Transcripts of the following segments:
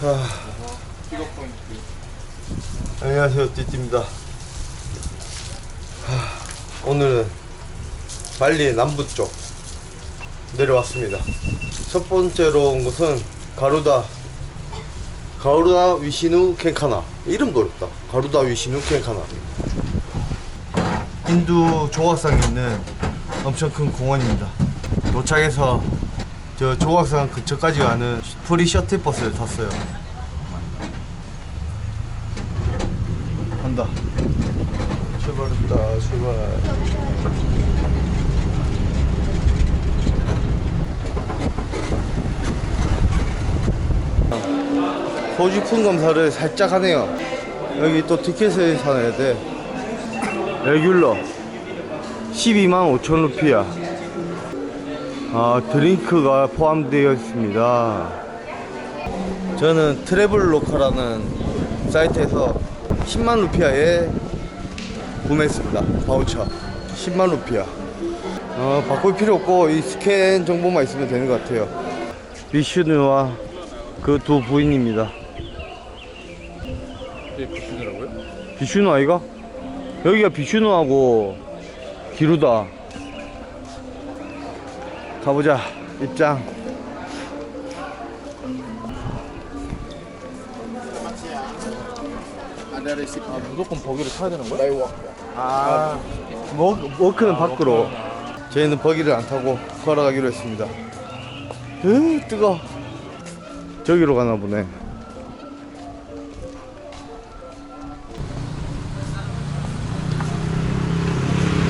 아, 픽업 포인트. 안녕하세요 띠띠입니다. 하, 오늘은 발리 남부 쪽 내려왔습니다. 첫 번째로 온 곳은 가루다 가루다 위시누 켄카나 이름도 어렵다. 가루다 위시누 켄카나. 인도 조각상에 있는 엄청 큰 공원입니다. 도착해서 저 조각상 근처까지 가는 프리 셔틀 버스를 탔어요 간다. 출발했다, 출발. 소지품 검사를 살짝 하네요. 여기 또 티켓을 사야 돼. 레귤러 12만 5천 루피야. 아, 드링크가 포함되어 있습니다. 저는 트래블로커라는 사이트에서 10만 루피아에 구매했습니다. 바우처 10만 루피아. 어, 바꿀 필요 없고 이 스캔 정보만 있으면 되는 것 같아요. 비슈누와 그 두 부인입니다. 네, 보시더라고요. 비슈누 아이가? 여기가 비슈누하고 기루다. 가보자. 입장. 아, 무조건 버기를 타야 되는 거야? 아, 워, 워크는 밖으로. 저희는 버기를 안 타고 걸어가기로 했습니다. 으, 뜨거. 저기로 가나 보네.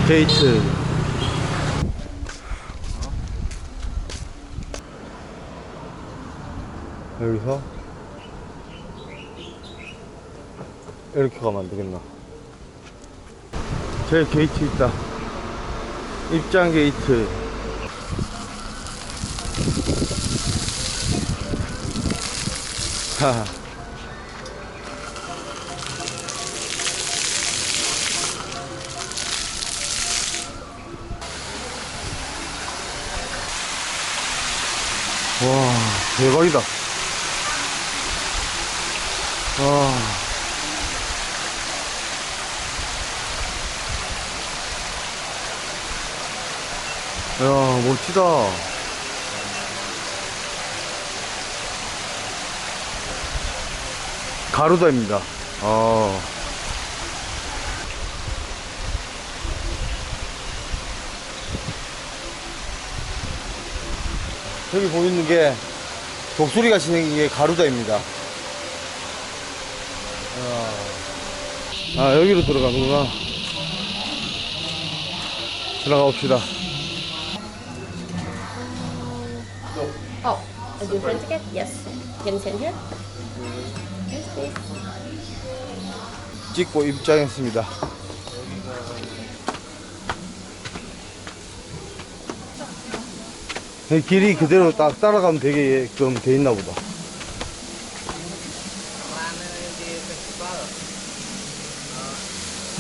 게이트. 여기서 이렇게 가면 안 되겠나? 제 게이트 있다. 입장 게이트. 하. 와, 대박이다. 와. 야, 멋지다. 가루다입니다. 아. 여기 보이는 게 독수리 같이 생긴 게 가루다입니다. 아, 아, 여기로 들어가는구나. 들어가 봅시다. Oh, a different ticket? Yes. Can you send here? Yes, please. 찍고 입장했습니다. 이 길이 그대로 딱 따라가면 되게끔 돼 있나 보다.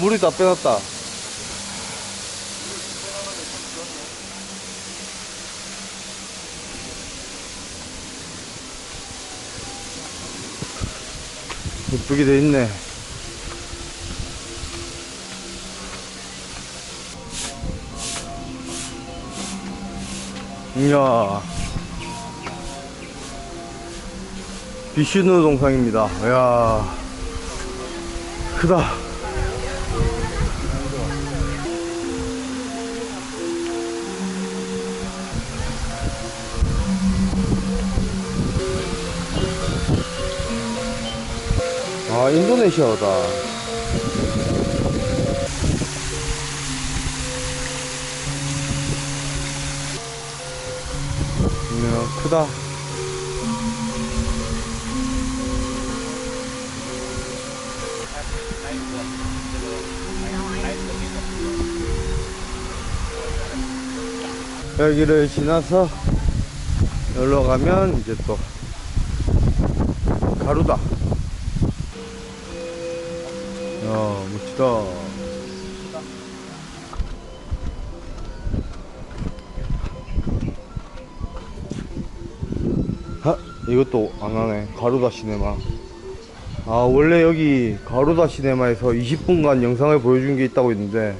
물이 다 빼놨다. 예쁘게 돼 있네. 이야. 비슈누 동상입니다. 이야. 크다. 아, 인도네시아다. 이야, 크다. 여기를 지나서 여기로 가면 이제 또 가루다. 아, 이것도 안 하네. 가루다 시네마. 아, 원래 여기 가루다 시네마에서 20분간 영상을 보여준 게 있다고 했는데,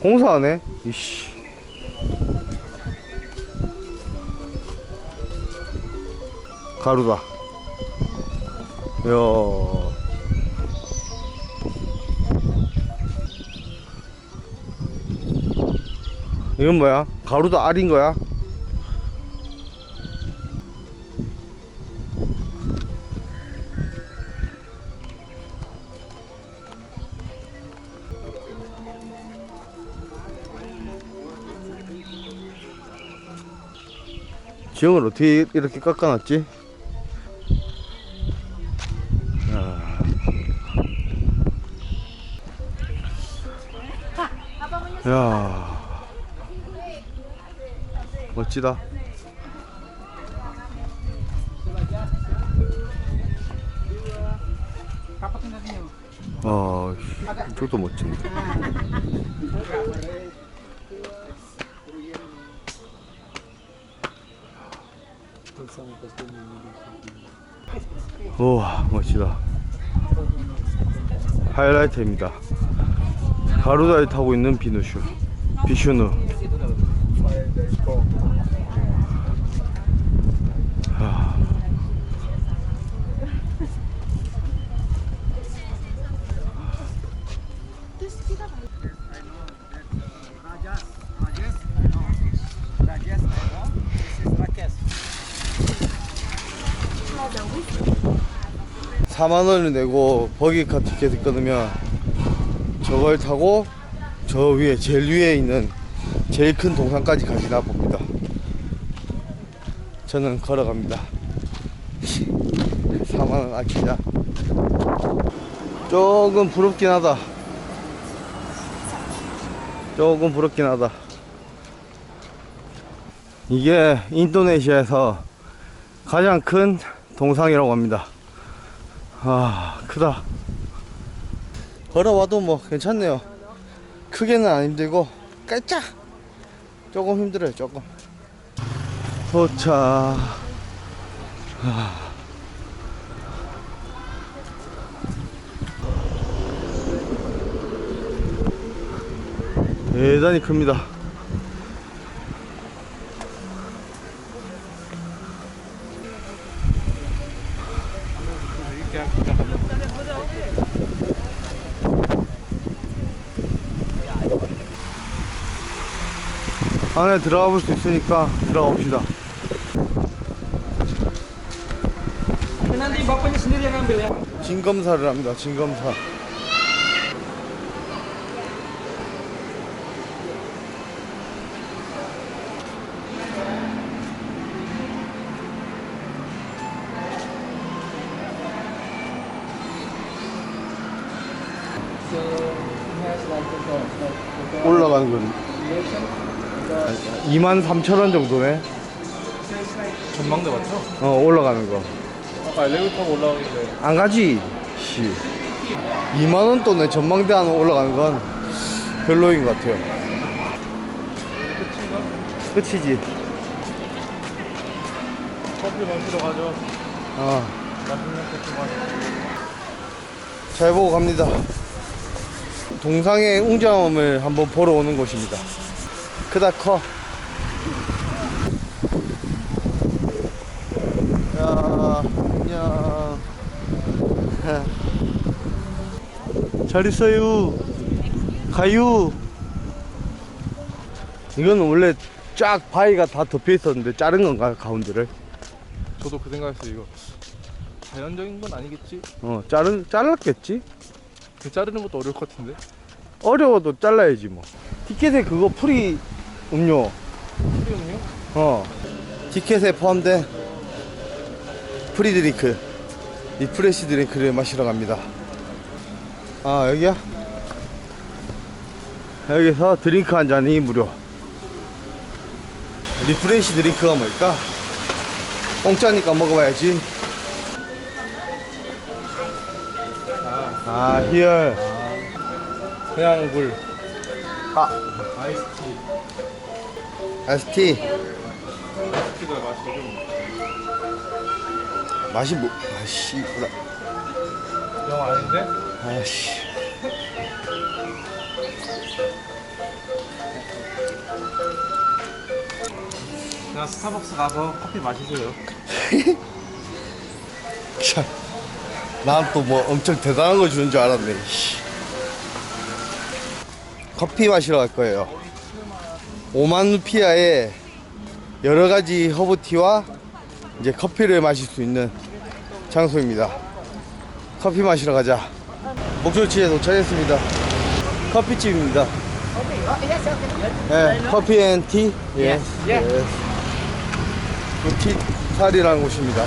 공사하네? 이씨. 가루다. 야. 이건 뭐야? 가루다 알인 거야? 지형을 어떻게 이렇게 깎아놨지? 멋지다. 아, 씨, 이것도 멋진데. 우와, 멋지다. 하이라이트입니다. 가루다에 타고 있는 비누슈. 비슈누. 사만 원을 내고 버기카 티켓을 끊으면 저걸 타고 저 위에 제일 위에 있는 제일 큰 동산까지 가시나 봅니다. 저는 걸어갑니다. 4만 원 아끼자. 조금 부럽긴 하다. 조금 부럽긴 하다. 이게 인도네시아에서 가장 큰 동상이라고 합니다. 아, 크다. 걸어와도 뭐 괜찮네요. 크게는 안 힘들고 깔짝 조금 힘들어요, 조금. 도착. 아. 대단히 큽니다. 안에 들어가 볼 수 있으니까 들어가 봅시다. Nanti bapaknya sendiri yang ambil ya. 진 검사를 합니다. 진 검사. So he has like the doors, like the door 올라가는 건 elevation. 2만 3천 원 정도네. 전망대 맞죠? 어 올라가는 거. 아까 엘리베이터 타고 올라가는데 안 가지. 씨. 2만 원 돈에 전망대 하나 올라가는 건 별로인 것 같아요. 끝이지. 커피 마시러 가죠. 어. 맛있는 커피 마시러. 잘 보고 갑니다. 동상의 웅장함을 한번 보러 오는 곳입니다. 크다 커. 야, 안녕. 잘 있어요. 가요. 이거는 원래 쫙 바위가 다 덮여 있었는데 자른 건가 가운데를? 저도 그 생각했어요. 이거 자연적인 건 아니겠지? 어, 자른 잘랐겠지? 그 자르는 것도 어려울 것 같은데. 어려워도 잘라야지 뭐. 티켓에 그거 프리 음료. 프리 음료? 어. 티켓에 포함된 프리 드링크. 리프레시 드링크를 마시러 갑니다. 아, 여기야? 여기서 드링크 한 잔이 무료. 리프레시 드링크가 뭘까? 공짜니까 먹어봐야지. 아, 히얼. 그냥 물. 아, 아이스티. ST. 아이스티가 맛이 좀 맛이 뭐 아씨 그래 영 아닌데? 아씨 그냥 스타벅스 가서 커피 마시세요. 난또 뭐 엄청 대단한 거 주는 줄 알았네 씨. 커피 마시러 갈 거예요 오만 루피아에 여러 가지 허브티와 이제 커피를 마실 수 있는 장소입니다 커피 마시러 가자 목적지에 도착했습니다 커피집입니다 네, 커피 앤 티? 예. 예. 티 살이라는 곳입니다.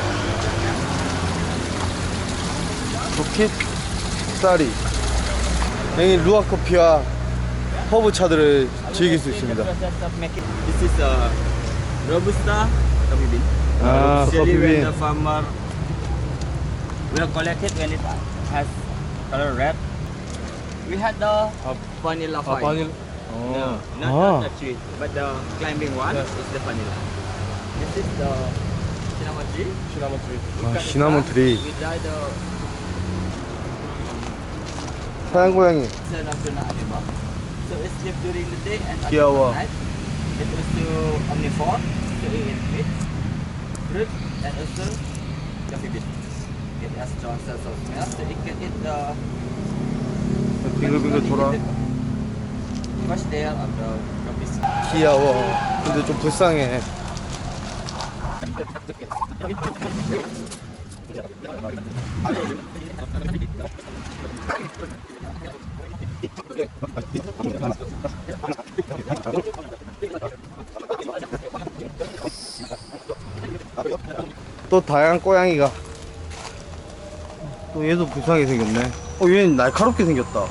부킷 쌀이 여기 루아 커피와 허브 차들을 즐길 수 있습니다. This is a robusta coffee bean. Ah, Usually coffee when the farmer will collect it when it has color red. We had the vanilla 아, fine. 바닐. No, 어. not, Ah. not the sweet, but the climbing one is the vanilla. This is the cinnamon tree. We 아, cut the 시나몬 grass, 트리. We dry the 사양 고양이. sun after anima. So it's live during the day and at 귀여워. night. It was to omnivore, to eat meat, fruit, and also coffee bean. It has strong sense of smell, so it can eat the 빙글빙글 돌아. first layer of the coffee seed. 귀여워. 근데 좀 불쌍해. 또 다양한 고양이가 또 얘도 불쌍하게 생겼네 어 얘는 날카롭게 생겼다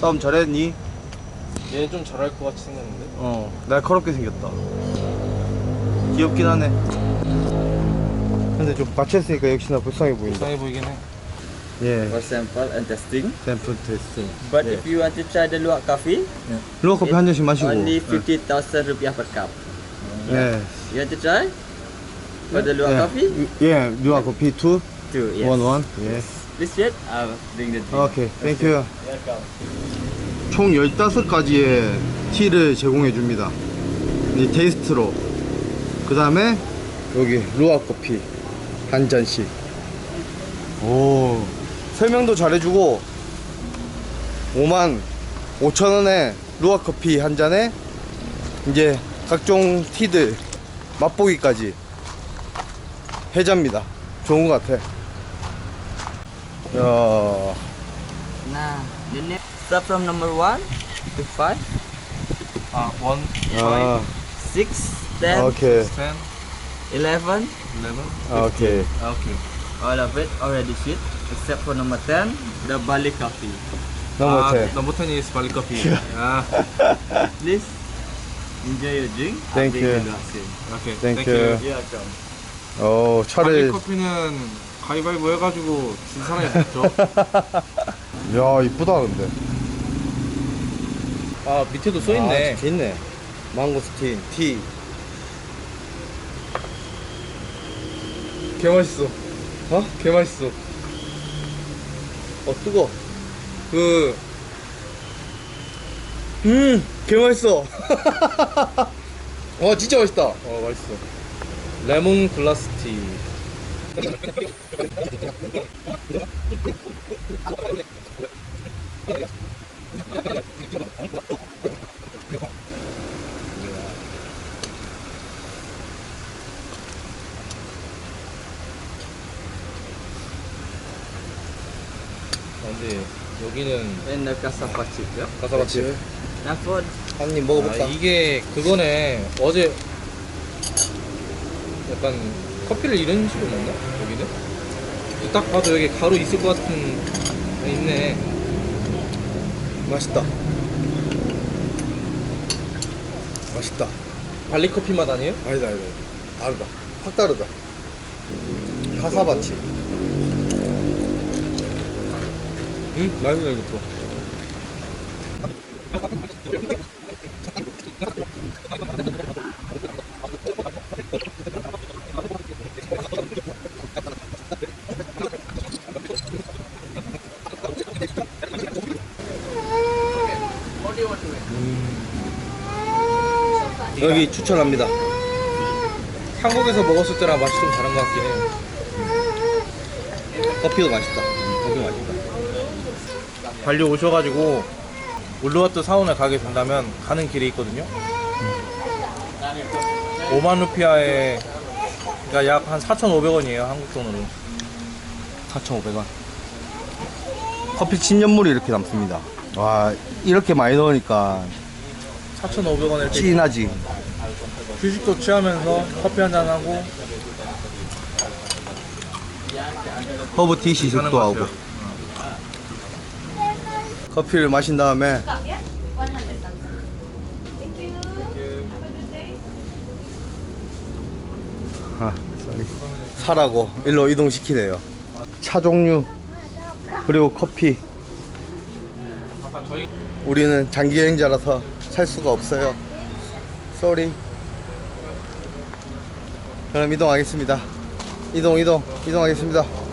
싸움 잘했니? 얘는 좀 잘할 것 같이 생겼는데. 어 날카롭게 생겼다 귀엽긴 하네 근데 좀 받쳤으니까 역시나 불쌍해 보인다 이상해 보이긴 해. 예 For sample and testing. 샘플 테스트 But Yeah. if you want to try the luwak coffee, 루아 커피 한 잔씩 마시고 only 50,000 rupiah per cup. 예 You want to try? For the luwak 예. coffee? 예 루아 커피 투 Two, yes. 원원 예 Please wait, I'll bring the drink. 오케이 땡큐 Welcome. 총 15가지의 티를 제공해 줍니다 이 테이스트로 그 다음에 여기 루아 커피 한 잔씩 오 설명도 잘해주고 5만 5천원에 루아 커피 한 잔에 이제 각종 티들 맛보기까지 해자입니다. 좋은 것 같아. 야. the next start from number one to five, 아, 원, 아, six, ten, 오케이. 텐, eleven. 일레븐. 오케이 아, 오케이. All of it already sweet, except for number ten, the barley coffee. 넘버 아, 10 넘버 10 is 발리 커피. 아, Please enjoy your drink. Thank you. in. 오케이. Thank 땡큐. you. You're welcome. 어 차를 커피는 가위바위보 해가지고 진 사람이 먹죠. 야 이쁘다 근데 아, 밑에도 아, 진짜 있네 망고스틴 티 개 맛있어. 어? 개 맛있어. 어 뜨거 그, 음 개 맛있어 와 진짜 맛있다 어, 맛있어. 레몬 글라스 티. 근데 여기는 chip, yeah? 가사바치. Now for 한입 아, 먹어볼까? 이게 그거네. 어제 약간 커피를 이런 식으로 먹나? 여기는? 딱 봐도 여기 가루 있을 것 같은 거 있네. 맛있다 맛있다 발리 커피 맛 아니에요? 아니다 아니다 다르다 확 다르다 카사바치 응? 맛있다 이것도 음. 여기 추천합니다. 한국에서 먹었을 때랑 맛이 좀 다른 것 같긴 해요. 커피도 맛있다. 발리 오셔가지고 울루와트 사원에 가게 된다면 가는 길에 있거든요. 5만 루피아에 그러니까 약 한 4,500원이에요 한국 돈으로. 4,500원. 커피 침전물이 이렇게 남습니다. 와, 이렇게 많이 넣으니까 4,500원에 이렇게 진하지. 휴식도 취하면서 커피 한잔 하고 허브 티 시식도 하는 것 하고. 커피를 마신 다음에 아. 사라고 일로 이동시키네요. 차 종류 그리고 커피. 우리는 장기 여행자라서 살 수가 없어요. 쏘리. 그럼 이동하겠습니다. 이동 이동 이동하겠습니다.